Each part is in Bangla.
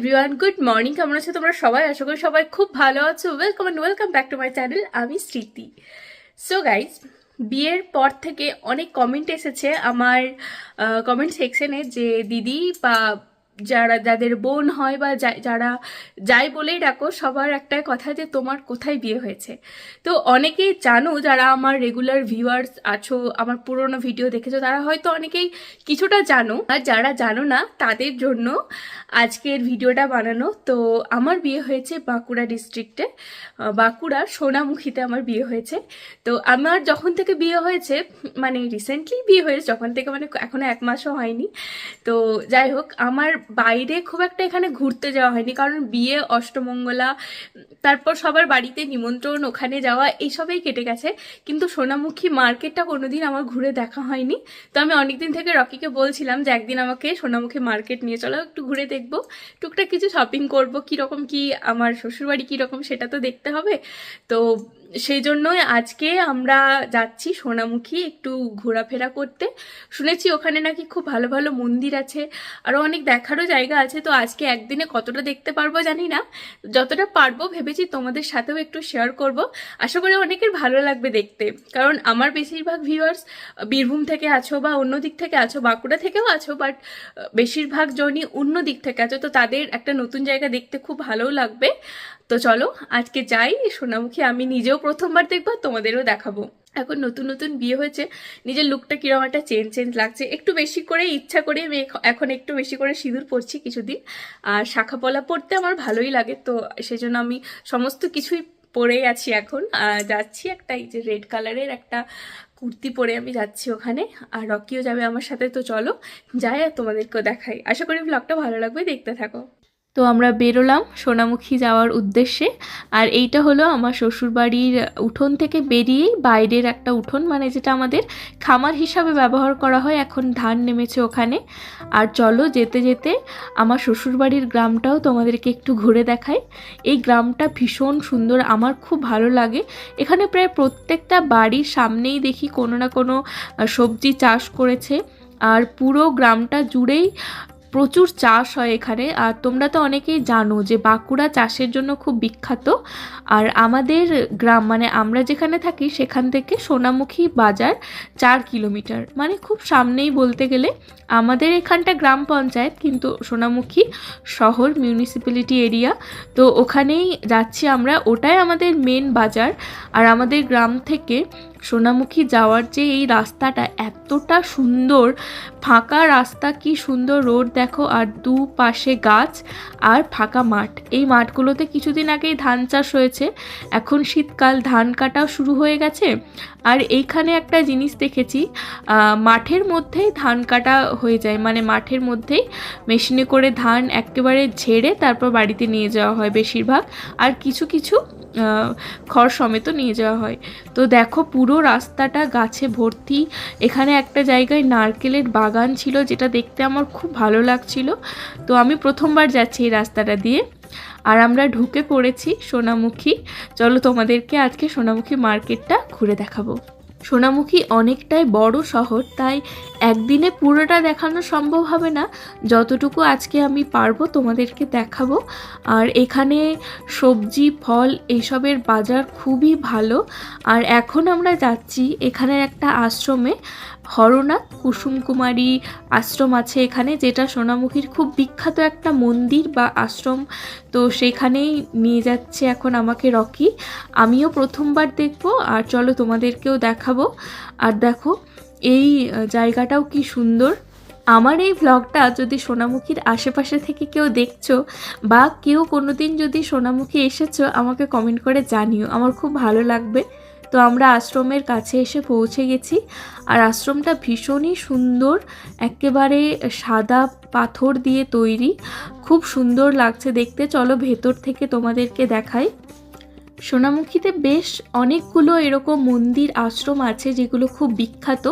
এভরিওয়ান গুড মর্নিং কেমন আছো তোমরা সবাই? আশা করি সবাই খুব ভালো আছো। Welcome and welcome back to my channel আমি স্মৃতি। সো গাইজ বিয়ের পর থেকে অনেক কমেন্ট এসেছে আমার কমেন্ট সেকশনে যে দিদি বা যারা, যাদের বোন হয় বা যারা যাই বলেই ডাকো, সবার একটা কথা যে তোমার কোথায় বিয়ে হয়েছে। তো অনেকেই জানো, যারা আমার রেগুলার ভিউয়ার্স আছো, আমার পুরোনো ভিডিও দেখেছ, তারা হয়তো অনেকেই কিছুটা জানো, আর যারা জানো না, তাদের জন্য আজকের ভিডিওটা বানানো। তো আমার বিয়ে হয়েছে বাঁকুড়া ডিস্ট্রিক্টে বাঁকুড়া সোনামুখীতে আমার বিয়ে হয়েছে। তো আমার যখন থেকে বিয়ে হয়েছে মানে রিসেন্টলি বিয়ে হয়েছে, যখন থেকে মানে এখনও এক মাসও হয়নি। তো যাই হোক, আমার বাইরে খুব একটা এখানে ঘুরতে যাওয়া হয়নি, কারণ বিয়ে, অষ্টমঙ্গলা, তারপর সবার বাড়িতে নিমন্ত্রণ, ওখানে যাওয়া, এইসবেই কেটে গেছে। কিন্তু সোনামুখী মার্কেটটা কোনোদিন আমার ঘুরে দেখা হয়নি। তো আমি অনেকদিন থেকে রকিকে বলছিলাম যে, একদিন আমাকে সোনামুখী মার্কেট নিয়ে চলো, একটু ঘুরে দেখব। টুকটাক কিছু শপিং করব, কীরকম কি আমার শ্বশুরবাড়ি কীরকম সেটা তো দেখতে হবে। তো সেই জন্যই আজকে আমরা যাচ্ছি সোনামুখী একটু ঘোরাফেরা করতে। শুনেছি ওখানে নাকি খুব ভালো ভালো মন্দির আছে আরও অনেক দেখারও জায়গা আছে, তো আজকে একদিনে কতটা দেখতে পারব জানি না। যতটা পারব ভেবেছি তোমাদের সাথেও একটু শেয়ার করব। আশা করি অনেকের ভালো লাগবে দেখতে। কারণ আমার বেশিরভাগ ভিউয়ার্স বীরভূম থেকে আছো বা অন্য দিক থেকে আছো, বাঁকুড়া থেকেও আছো বাট বেশিরভাগ জনই অন্য দিক থেকে আছো, তো তাদের একটা নতুন জায়গা দেখতে খুব ভালোও লাগবে। তো চলো, আজকে যাই। সোনামুখী, আমি নিজেও প্রথমবার দেখব, তোমাদেরও দেখাবো। এখন নতুন নতুন বিয়ে হয়েছে। নিজের লুকটা কীরকম একটা চেঞ্জ চেঞ্জ লাগছে। একটু বেশি করে ইচ্ছা করে আমি এখন একটু বেশি করে সিঁদুর পরছি কিছুদিন। আর শাখা পলা পরতে আমার ভালোই লাগে, তো সেজন্য আমি সমস্ত কিছুই পরেই আছি এখন। যাচ্ছি একটা এই যে রেড কালারের একটা কুর্তি পরে আমি যাচ্ছি ওখানে। আর রকিও যাবে আমার সাথে, তো চলো যাই আর তোমাদেরকেও দেখাই। আশা করি ব্লগটা ভালো লাগবে, দেখতে থাকো। তো আমরা বেরোলাম সোনামুখী যাওয়ার উদ্দেশ্যে। আর এইটা হলো আমার শ্বশুরবাড়ির উঠোন থেকে বেরিয়েই বাইরের একটা উঠোন মানে যেটা আমাদের খামার হিসাবে ব্যবহার করা হয়। এখন ধান নেমেছে ওখানে। আর চলো যেতে যেতে আমার শ্বশুরবাড়ির গ্রামটাও তোমাদেরকে একটু ঘুরে দেখাই। এই গ্রামটা ভীষণ সুন্দর, আমার খুব ভালো লাগে। এখানে প্রায় প্রত্যেকটা বাড়ির সামনেই দেখি কোনো না কোনো সবজি চাষ করেছে। আর পুরো গ্রামটা জুড়েই প্রচুর চাষ হয় এখানে, আর তোমরা তো অনেকেই জানো যে বাঁকুড়া চাষের জন্য খুব বিখ্যাত। আর আমাদের গ্রাম মানে আমরা যেখানে থাকি সেখান থেকে সোনামুখী বাজার চার কিলোমিটার। মানে খুব সামনেই বলতে গেলে আমাদের এখানটা গ্রাম পঞ্চায়েত, কিন্তু সোনামুখী শহর মিউনিসিপ্যালিটি এরিয়া। তো ওখানেই যাচ্ছি আমরা, ওটাই আমাদের মেন বাজার। আর আমাদের গ্রাম থেকে সোনামুখী যাওয়ার যে এই রাস্তাটা এতটা সুন্দর, ফাঁকা রাস্তা, কি সুন্দর রোড দেখো, আর দু পাশে গাছ আর ফাঁকা মাঠ। এই মাঠগুলোতে কিছুদিন আগেই ধান চাষ হয়েছে, এখন শীতকাল, ধান কাটাও শুরু হয়ে গেছে। আর এইখানে একটা জিনিস দেখেছি মাঠের মধ্যেই ধান কাটা হয়ে যায় মানে মাঠের মধ্যেই মেশিনে করে ধান একেবারে ঝেড়ে তারপর বাড়িতে নিয়ে যাওয়া হয় বেশিরভাগ। আর কিছু কিছু খড় সমেত নিয়ে যাওয়া হয়। তো দেখো পুরো রাস্তাটা গাছে ভর্তি। এখানে একটা জায়গায় নারকেলের বাগান ছিল, যেটা দেখতে আমার খুব ভালো লাগছিল। তো আমি প্রথমবার যাচ্ছি এই রাস্তাটা দিয়ে। আর আমরা ঢুকে পড়েছি সোনামুখী। চলো তোমাদেরকে আজকে সোনামুখী মার্কেটটা ঘুরে দেখাবো। সোনামুখী অনেকটাই বড় শহর, তাই একদিনে পুরোটা দেখানো সম্ভব হবে না। যতটুকু আজকে আমি পারব তোমাদেরকে দেখাবো। আর এখানে সবজি, ফল এইসবের বাজার খুবই ভালো। আর এখন আমরা যাচ্ছি এখানের একটা আশ্রমে। হরনাথ কুসুম কুমারী আশ্রম আছে এখানে, যেটা সোনামুখীর খুব বিখ্যাত একটা মন্দির বা আশ্রম। তো সেখানেই নিয়ে যাচ্ছে এখন আমাকে রকি। আমিও প্রথমবার দেখব আর চলো তোমাদেরকেও দেখাবো। আর দেখো, এই জায়গাটাও কি সুন্দর। আমার এই ভ্লগটা যদি সোনামুখীর আশেপাশে থেকে কেউ দেখছ বা কেউ কোনোদিন যদি সোনামুখী এসেছ, আমাকে কমেন্ট করে জানিও। আমার খুব ভালো লাগবে। তো আমরা আশ্রমের কাছে এসে পৌঁছে গেছি। আর আশ্রমটা ভীষণই সুন্দর, একেবারে সাদা পাথর দিয়ে তৈরি। খুব সুন্দর লাগছে দেখতে। চলো ভেতর থেকে তোমাদেরকে দেখাই। সোনামুখীতে বেশ অনেকগুলো এরকম মন্দির আশ্রম আছে যেগুলো খুব বিখ্যাত।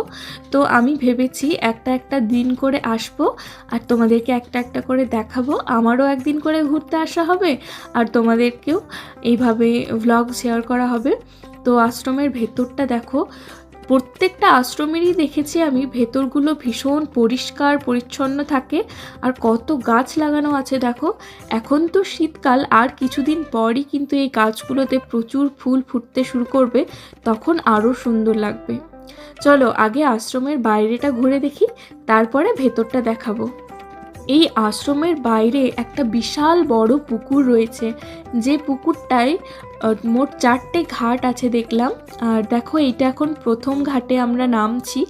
তো আমি ভেবেছি একটা একটা দিন করে আসব আর তোমাদেরকে একটা একটা করে দেখাবো। আমারও একদিন করে ঘুরতে আসা হবে আর তোমাদেরকেও এইভাবে ভ্লগ শেয়ার করা হবে। তো আশ্রমের ভেতরটা দেখো। প্রত্যেকটা আশ্রমেরই দেখেছি আমি, ভেতরগুলো ভীষণ পরিষ্কার, পরিচ্ছন্ন থাকে আর কত গাছ লাগানো আছে দেখো। এখন তো শীতকাল, আর কিছুদিন পরই কিন্তু এই গাছগুলোতে প্রচুর ফুল ফুটতে শুরু করবে, তখন আরও সুন্দর লাগবে। চলো আগে আশ্রমের বাইরেটা ঘুরে দেখি, তারপরে ভেতরটা দেখাবো। এই আশ্রমের বাইরে একটা বিশাল বড় পুকুর রয়েছে। যে পুকুরটায় মোট চারটে ঘাট আছে দেখলাম। আর দেখো, এইটা এখন প্রথম ঘাটে আমরা নামছি।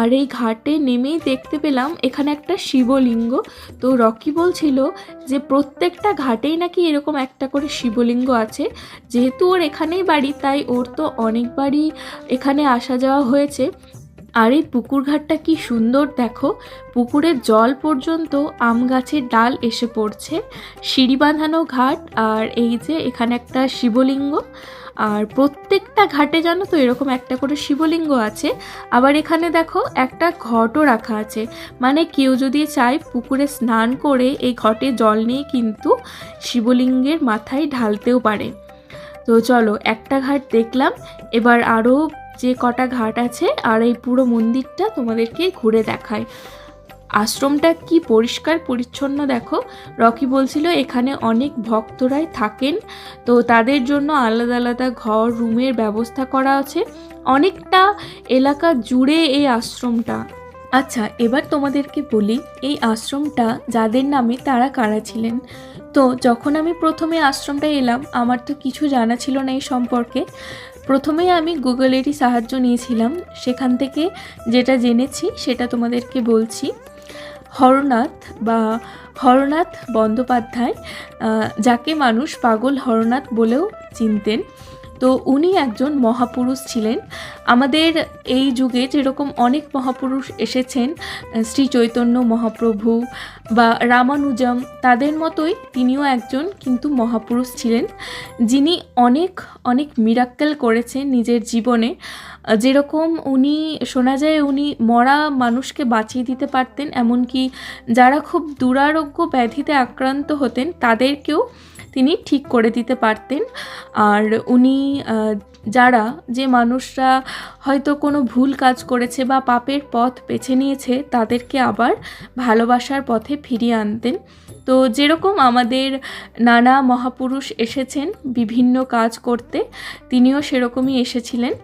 আর এই ঘাটে নেমেই দেখতে পেলাম, এখানে একটা শিবলিঙ্গ। তো রকি বলছিল যে, প্রত্যেকটা ঘাটেই নাকি এরকম একটা করে শিবলিঙ্গ আছে। যেহেতু ওর এখানেই বাড়ি, তাই ওর তো অনেকবারই এখানে আসা যাওয়া হয়েছে। আর এই পুকুর ঘাটটা কি সুন্দর দেখো। পুকুরের জল পর্যন্ত আম গাছের ডাল এসে পড়ছে। সিঁড়ি বাঁধানো ঘাট আর এই যে এখানে একটা শিবলিঙ্গ। আর প্রত্যেকটা ঘাটে জানো তো এরকম একটা করে শিবলিঙ্গ আছে। আবার এখানে দেখো একটা ঘটও রাখা আছে। মানে কেউ যদি চায় পুকুরে স্নান করে এই ঘটে জল নিয়ে কিন্তু শিবলিঙ্গের মাথায় ঢালতেও পারে। তো চলো একটা ঘাট দেখলাম। এবার আরও যে কটা ঘাট আছে আর এই পুরো মন্দিরটা তোমাদেরকে ঘুরে দেখায়। আশ্রমটা কি পরিষ্কার, পরিচ্ছন্ন দেখো। রকি বলছিল এখানে অনেক ভক্তরাই থাকেন, তো তাদের জন্য আলাদা আলাদা ঘর, রুমের ব্যবস্থা করা আছে। অনেকটা এলাকা জুড়ে এই আশ্রমটা। আচ্ছা এবার তোমাদেরকে বলি, এই আশ্রমটা যাদের নামে তারা কারা ছিলেন? তো যখন আমি প্রথমে আশ্রমটা এলাম, আমার তো কিছু জানা ছিল না এই সম্পর্কে। প্রথমেই আমি গুগলেরই সাহায্য নিয়েছিলাম। সেখান থেকে যেটা জেনেছি সেটা তোমাদেরকে বলছি। হরনাথ বা হরনাথ বন্দ্যোপাধ্যায় যাকে মানুষ পাগল হরনাথ বলেও চিনতেন তো উনি একজন মহাপুরুষ ছিলেন। আমাদের এই যুগে যেরকম অনেক মহাপুরুষ এসেছেন, শ্রী চৈতন্য মহাপ্রভু বা রামানুজম, তাদের মতোই তিনিও একজন কিন্তু মহাপুরুষ ছিলেন। যিনি অনেক অনেক মিরাক্কেল করেছেন নিজের জীবনে। যেরকম উনি, শোনা যায় উনি মরা মানুষকে বাঁচিয়ে দিতে পারতেন, এমনকি যারা খুব দুরারোগ্য ব্যাধিতে আক্রান্ত হতেন, তাদেরকেও তিনি ঠিক করে দিতে পারতেন। আর উনি যারা যে মানুষরা হয়তো কোনো ভুল কাজ করেছে বা পাপের পথ বেছে নিয়েছে, তাদেরকে আবার ভালোবাসার পথে ফিরিয়ে আনতেন। তো যেরকম আমাদের নানা মহাপুরুষ এসেছেন বিভিন্ন কাজ করতে, তিনিও সেরকমই এসেছিলেন।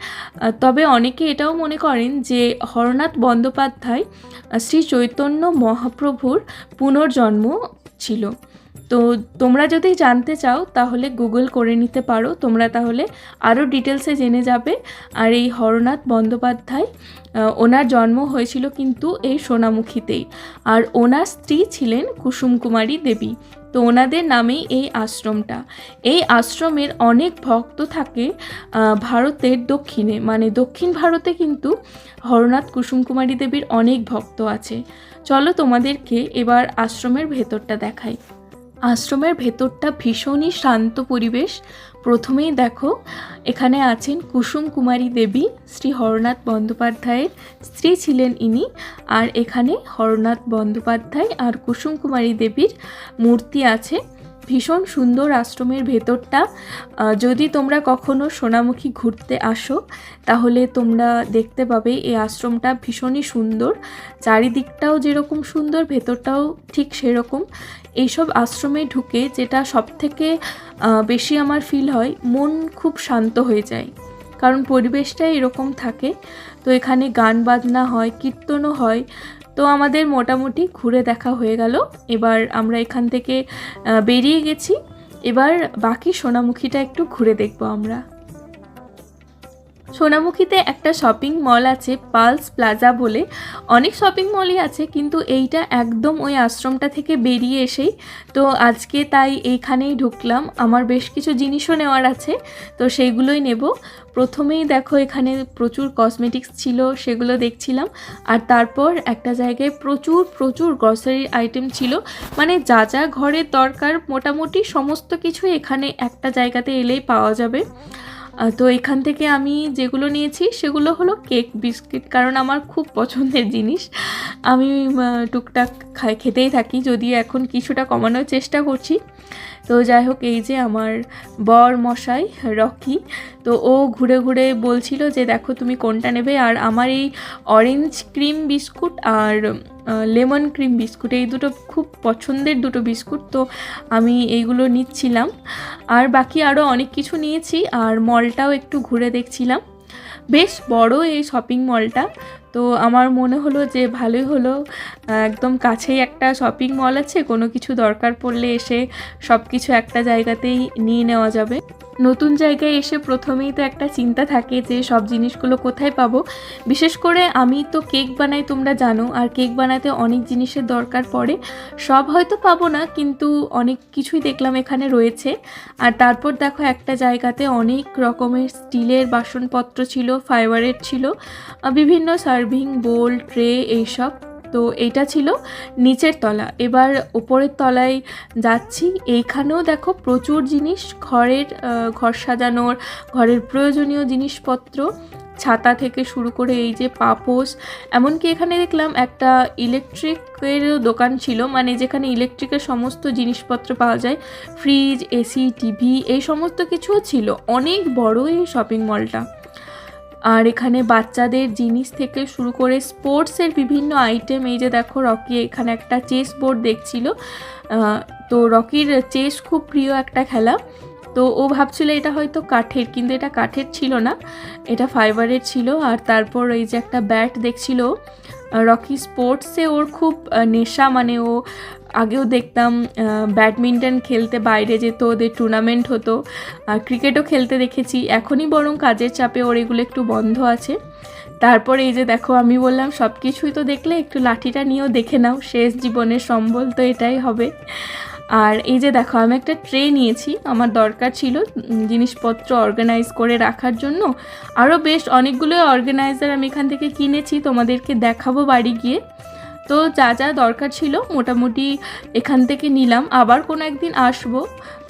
তবে অনেকে এটাও মনে করেন যে হরনাথ বন্দ্যোপাধ্যায় শ্রী চৈতন্য মহাপ্রভুর পুনর্জন্ম ছিল। তো তোমরা যদি জানতে চাও, তাহলে গুগল করে নিতে পারো। তোমরা তাহলে আরও ডিটেলসে জেনে যাবে। আর এই হরনাথ বন্দ্যোপাধ্যায় ওনার জন্ম হয়েছিল কিন্তু এই সোনামুখীতেই। আর ওনার স্ত্রী ছিলেন কুসুম কুমারী দেবী। তো ওনাদের নামেই এই আশ্রমটা। এই আশ্রমের অনেক ভক্ত থাকে ভারতের দক্ষিণে। মানে দক্ষিণ ভারতে কিন্তু হরনাথ কুসুম কুমারী দেবীর অনেক ভক্ত আছে। চলো তোমাদেরকে এবার আশ্রমের ভেতরটা দেখাই। আশ্রমের ভেতরটা ভীষণই শান্ত পরিবেশ। প্রথমেই দেখো, এখানে আছেন কুসুম কুমারী দেবী, শ্রী হরনাথ বন্দ্যোপাধ্যায়ের স্ত্রী ছিলেন ইনি, আর এখানে হরনাথ বন্দ্যোপাধ্যায় আর কুসুম কুমারী দেবীর মূর্তি আছে। ভীষণ সুন্দর আশ্রমের ভেতরটা। যদি তোমরা কখনো সোনামুখী ঘুরতে আসো, তাহলে তোমরা দেখতে পাবে এই আশ্রমটা ভীষণই সুন্দর। চারিদিকটাও যেরকম সুন্দর, ভেতরটাও ঠিক সেরকম। এইসব আশ্রমে ঢুকে যেটা সবথেকে আহ, বেশি আমার ফিল হয় মন খুব শান্ত হয়ে যায়। কারণ পরিবেশটাই এরকম থাকে। তো এখানে গান বাজনা হয় কীর্তনও হয়। তো আমাদের মোটামুটি ঘুরে দেখা হয়ে গেল। এবার আমরা এখান থেকে বেরিয়ে গেছি। এবার বাকি সোনামুখীটা একটু ঘুরে দেখব আমরা। সোনামুখীতে একটা শপিং মল আছে পালস প্লাজা বলে। অনেক শপিং মলই আছে, কিন্তু এইটা একদম ওই আশ্রমটা থেকে বেরিয়ে এসেই। তো আজকে তাই এইখানেই ঢুকলাম। আমার বেশ কিছু জিনিসও নেওয়ার আছে, তো সেইগুলোই নেব। প্রথমেই দেখো, এখানে প্রচুর কসমেটিক্স ছিল, সেগুলো দেখছিলাম। আর তারপর একটা জায়গায় প্রচুর প্রচুর গ্রসারির আইটেম ছিল। মানে যা যা ঘরের দরকার, মোটামুটি সমস্ত কিছু এখানে একটা জায়গাতে এলেই পাওয়া যাবে। তো এখান থেকে আমি যেগুলো নিয়েছি সেগুলো হলো কেক, বিস্কিট, কারণ আমার খুব পছন্দের জিনিস। আমি টুকটাক খাই, খেতেই থাকি যদি এখন কিছুটা কমানোর চেষ্টা করছি। তো যাই হোক, এই যে আমার বর মশাই, রকি, তো ও ঘুরে ঘুরে বলছিল যে, দেখো তুমি কোনটা নেবে? আর আমার এই অরেঞ্জ ক্রিম বিস্কুট আর লেমন ক্রিম বিস্কুট এই দুটো খুব পছন্দের দুটো বিস্কুট তো আমি এইগুলো নিচ্ছিলাম। আর বাকি আরও অনেক কিছু নিয়েছি, আর মলটাও একটু ঘুরে দেখছিলাম। বেশ বড় এই শপিং মলটা তো আমার মনে হলো যে ভালোই হলো, একদম কাছেই একটা শপিং মল আছে, কোনো কিছু দরকার পড়লে এসে সব কিছু একটা জায়গাতেই নিয়ে নেওয়া যাবে। নতুন জায়গায় এসে প্রথমেই তো একটা চিন্তা থাকে যে সব জিনিসগুলো কোথায় পাবো। বিশেষ করে আমি তো কেক বানাই, তোমরা জানো, আর কেক বানাতে অনেক জিনিসের দরকার পড়ে। সব হয়তো পাবো না, কিন্তু অনেক কিছুই দেখলাম এখানে রয়েছে। আর তারপর দেখো একটা জায়গাতে অনেক রকমের স্টিলের বাসনপত্র ছিল ফাইবারের ছিল বিভিন্ন সার্ভিং বোল ট্রে এইসব। তো এইটা ছিল নিচের তলা। এবার ওপরের তলায় যাচ্ছি। এইখানেও দেখো প্রচুর জিনিস, ঘরের ঘর সাজানোর, ঘরের প্রয়োজনীয় জিনিসপত্র, ছাতা থেকে শুরু করে এই যে পাপোস এমনকি এখানে দেখলাম একটা ইলেকট্রিকের দোকান ছিল মানে যেখানে ইলেকট্রিকের সমস্ত জিনিসপত্র পাওয়া যায়, ফ্রিজ, এসি, টিভি, এই সমস্ত কিছুও ছিল। অনেক বড় এই শপিং মলটা আর এখানে বাচ্চাদের জিনিস থেকে শুরু করে স্পোর্টসের বিভিন্ন আইটেম, এই যে দেখো রকি, এখানে একটা চেস বোর্ড দেখছিল। তো রকির চেস খুব প্রিয় একটা খেলা। তো ও ভাবছিল এটা হয়তো কাঠের, কিন্তু এটা কাঠের ছিল না। এটা ফাইবারের ছিল। আর তারপর এই যে একটা ব্যাট দেখছিল। রকি স্পোর্টসে ওর খুব নেশা মানে ও আগেও দেখতাম ব্যাডমিন্টন খেলতে বাইরে যেত, ওদের টুর্নামেন্ট হতো ক্রিকেটও খেলতে দেখেছি। এখনই বরং কাজের চাপে ওর এগুলো একটু বন্ধ আছে। তারপরে এই যে দেখো, আমি বললাম সব কিছুই তো দেখলে, একটু লাঠিটা নিয়েও দেখে নাও, শেষ জীবনের সম্বল তো এটাই হবে। আর এই যে দেখো, আমি একটা ট্রে নিয়েছি, আমার দরকার ছিল জিনিসপত্র অর্গানাইজ করে রাখার জন্য। আরও বেশ অনেকগুলো অর্গানাইজার আমি এখান থেকে কিনেছি, তোমাদেরকে দেখাবো বাড়ি গিয়ে। তো যা যা দরকার ছিল মোটামুটি এখান থেকে নিলাম। আবার কোনো একদিন আসব,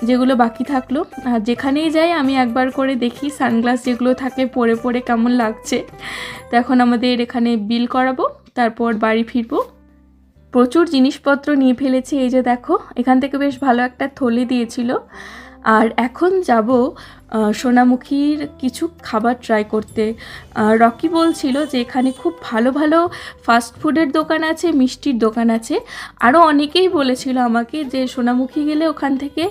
যেগুলো বাকি থাকল। আর যেখানেই যাই আমি একবার করে দেখি, সানগ্লাস যেগুলো থাকে পরে পরে কেমন লাগছে। তো এখন আমাদের এখানে বিল করাবো, তারপর বাড়ি ফিরবো। প্রচুর জিনিসপত্র নিয়ে ফেলেছি, এই যে দেখো, এখান থেকে বেশ ভালো একটা থলি দিয়েছিল। আর এখন যাব সোনামুখীর কিছু খাবার ট্রাই করতে। রকি বলছিল যে এখানে খুব ভালো ভালো ফাস্ট ফুডের দোকান আছে, মিষ্টির দোকান আছে। আরও অনেকেই বলেছিল আমাকে যে সোনামুখী গেলে ওখান থেকে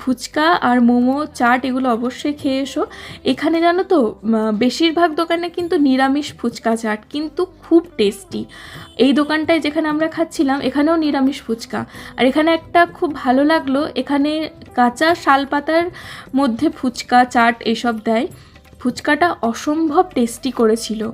ফুচকা আর মোমো, চাট এগুলো অবশ্যই খেয়ে এসো। এখানে জানো তো বেশিরভাগ দোকানে কিন্তু নিরামিষ ফুচকা, চাট কিন্তু খুব টেস্টি এই দোকানটায় যেখানে আমরা খাচ্ছিলাম, এখানেও নিরামিষ ফুচকা। আর এখানে একটা খুব ভালো লাগল, এখানে কাঁচা শালপাতার মধ্যে ফুচকা চাট এসব দেয়। ফুচকাটা অসম্ভব টেস্টি করেছিল।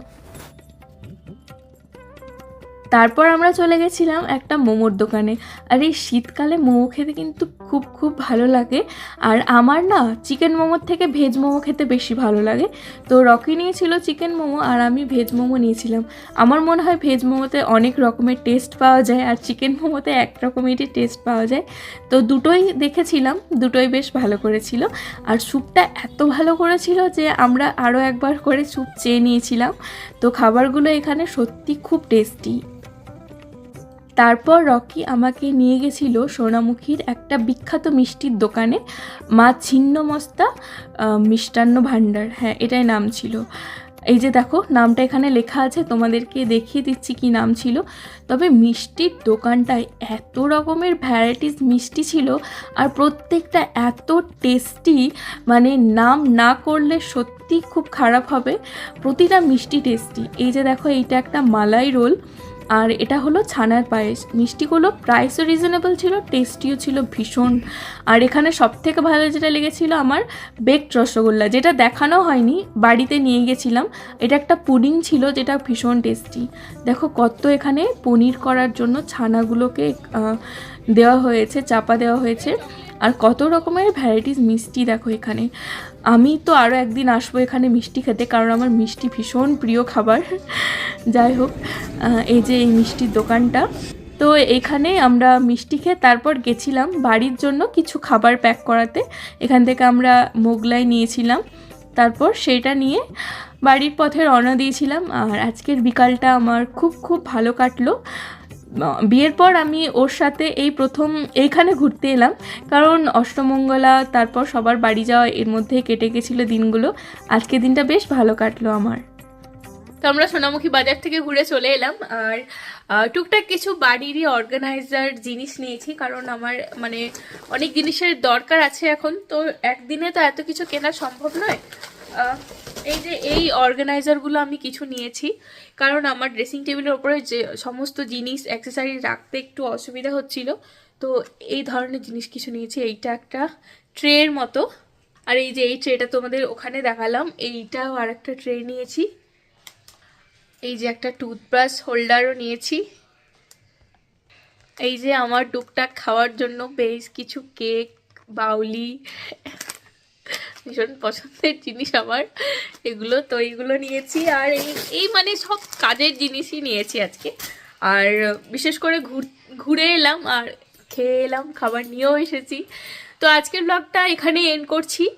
তারপর আমরা চলে গেছিলাম একটা মোমোর দোকানে। আর এই শীতকালে মোমো খেতে কিন্তু খুব খুব ভালো লাগে। আর আমার না চিকেন মোমোর থেকে ভেজ মোমো খেতে বেশি ভালো লাগে। তো রকি নিয়েছিল চিকেন মোমো আর আমি ভেজ মোমো নিয়েছিলাম। আমার মনে হয় ভেজ মোমোতে অনেক রকমের টেস্ট পাওয়া যায় আর চিকেন মোমোতে এক রকমেরই টেস্ট পাওয়া যায়। তো দুটোই দেখেছিলাম, দুটোই বেশ ভালো করেছিল। আর স্যুপটা এত ভালো করেছিল যে আমরা আরও একবার করে স্যুপ চেয়ে নিয়েছিলাম। তো খাবারগুলো এখানে সত্যি খুব টেস্টি তারপর রকি আমাকে নিয়ে গেছিল সোনামুখীর একটা বিখ্যাত মিষ্টির দোকানে মা ছিন্নমস্তা আহ, মিষ্টান্ন ভাণ্ডার হ্যাঁ এটাই নাম ছিল। এই যে দেখো নামটা এখানে লেখা আছে তোমাদেরকে দেখিয়ে দিচ্ছি কি নাম ছিল। তবে মিষ্টির দোকানটায় এত রকমের ভ্যারাইটিস মিষ্টি ছিল আর প্রত্যেকটা এত টেস্টি মানে নাম না করলে সত্যি খুব খারাপ হবে। প্রতিটা মিষ্টি টেস্টি এই যে দেখো এইটা একটা মালাই রোল। আর এটা হলো ছানার পায়েস। মিষ্টিগুলো প্রাইসও রিজনেবল ছিল টেস্টিও ছিল ভীষণ। আর এখানে সব থেকে ভালো যেটা লেগেছিল আমার বেকড রসগোল্লা, যেটা দেখানো হয়নি, বাড়িতে নিয়ে গেছিলাম। এটা একটা পুডিং ছিল, যেটা ভীষণ টেস্টি দেখো কত এখানে পনির করার জন্য ছানাগুলোকে দেওয়া হয়েছে, চাপা দেওয়া হয়েছে। আর কত রকমের ভ্যারাইটিস মিষ্টি দেখো এখানে। আমি তো আরও একদিন আসব এখানে মিষ্টি খেতে, কারণ আমার মিষ্টি ভীষণ প্রিয় খাবার। যাই হোক এই যে এই মিষ্টির দোকানটা। তো এখানে আমরা মিষ্টি খেয়ে তারপর গেছিলাম বাড়ির জন্য কিছু খাবার প্যাক করাতে। এখান থেকে আমরা মোগলাই নিয়েছিলাম। তারপর সেটা নিয়ে বাড়ির পথে রওনা দিয়েছিলাম। আর আজকের বিকালটা আমার খুব খুব ভালো কাটলো। বিয়ের পর আমি ওর সাথে এই প্রথম এইখানে ঘুরতে এলাম। কারণ অষ্টমঙ্গলা, তারপর সবার বাড়ি যাওয়া, এর মধ্যে কেটে গেছিল দিনগুলো। আজকে দিনটা বেশ ভালো কাটলো আমার। তো আমরা সোনামুখী বাজার থেকে ঘুরে চলে এলাম। আর টুকটাক কিছু বাড়িরই অর্গানাইজার জিনিস নিয়েছি। কারণ আমার মানে অনেক জিনিসের দরকার আছে এখন। তো একদিনে তো এত কিছু কেনা সম্ভব নয়। এই যে এই অর্গানাইজারগুলো আমি কিছু নিয়েছি, কারণ আমার ড্রেসিং টেবিলের ওপরে যে সমস্ত জিনিস অ্যাক্সেসারি রাখতে একটু অসুবিধা হচ্ছিল, তো এই ধরনের জিনিস কিছু নিয়েছি। এইটা একটা ট্রের মতো। আর এই যে এই ট্রেটা তোমাদের ওখানে দেখালাম, এইটাও আর একটা ট্রে নিয়েছি। এই যে একটা টুথব্রাশ হোল্ডারও নিয়েছি। এই যে আমার টুকটাক খাওয়ার জন্য বেশ কিছু কেক, বাউলি ভীষণ পছন্দের জিনিস আমার। এগুলো, তো এইগুলো নিয়েছি। আর এই মানে সব কাজের জিনিসই নিয়েছি আজকে। আর বিশেষ করে ঘুর- এলাম আর খেয়ে এলাম, খাবার নিয়েও এসেছি। তো আজকের ব্লগটা এখানেই এন্ড করছি।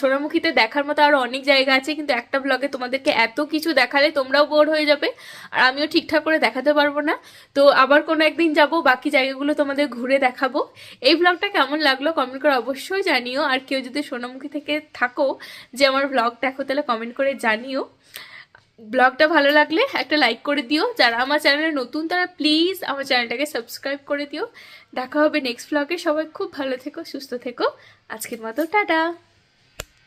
সোনামুখীতে দেখার মতো আরও অনেক জায়গা আছে, কিন্তু একটা ব্লগে তোমাদেরকে এত কিছু দেখালে তোমরাও বোর হয়ে যাবে, আর আমিও ঠিকঠাক করে দেখাতে পারব না। তো আবার কোনো একদিন যাব, বাকি জায়গাগুলো তোমাদের ঘুরে দেখাবো। এই ব্লগটা কেমন লাগল কমেন্ট করে অবশ্যই জানিও, আর কেউ যদি সোনামুখী থেকে থাকো যে আমার ব্লগ দেখো, তাহলে কমেন্ট করে জানিও। ব্লগটা ভালো লাগলে একটা লাইক করে দিও, যারা আমার চ্যানেলে নতুন, তারা প্লিজ আমার চ্যানেলটাকে সাবস্ক্রাইব করে দিও। দেখা হবে নেক্সট ব্লগে সবাই খুব ভালো থেকো, সুস্থ থেকো। আজকের মতো, টাটা!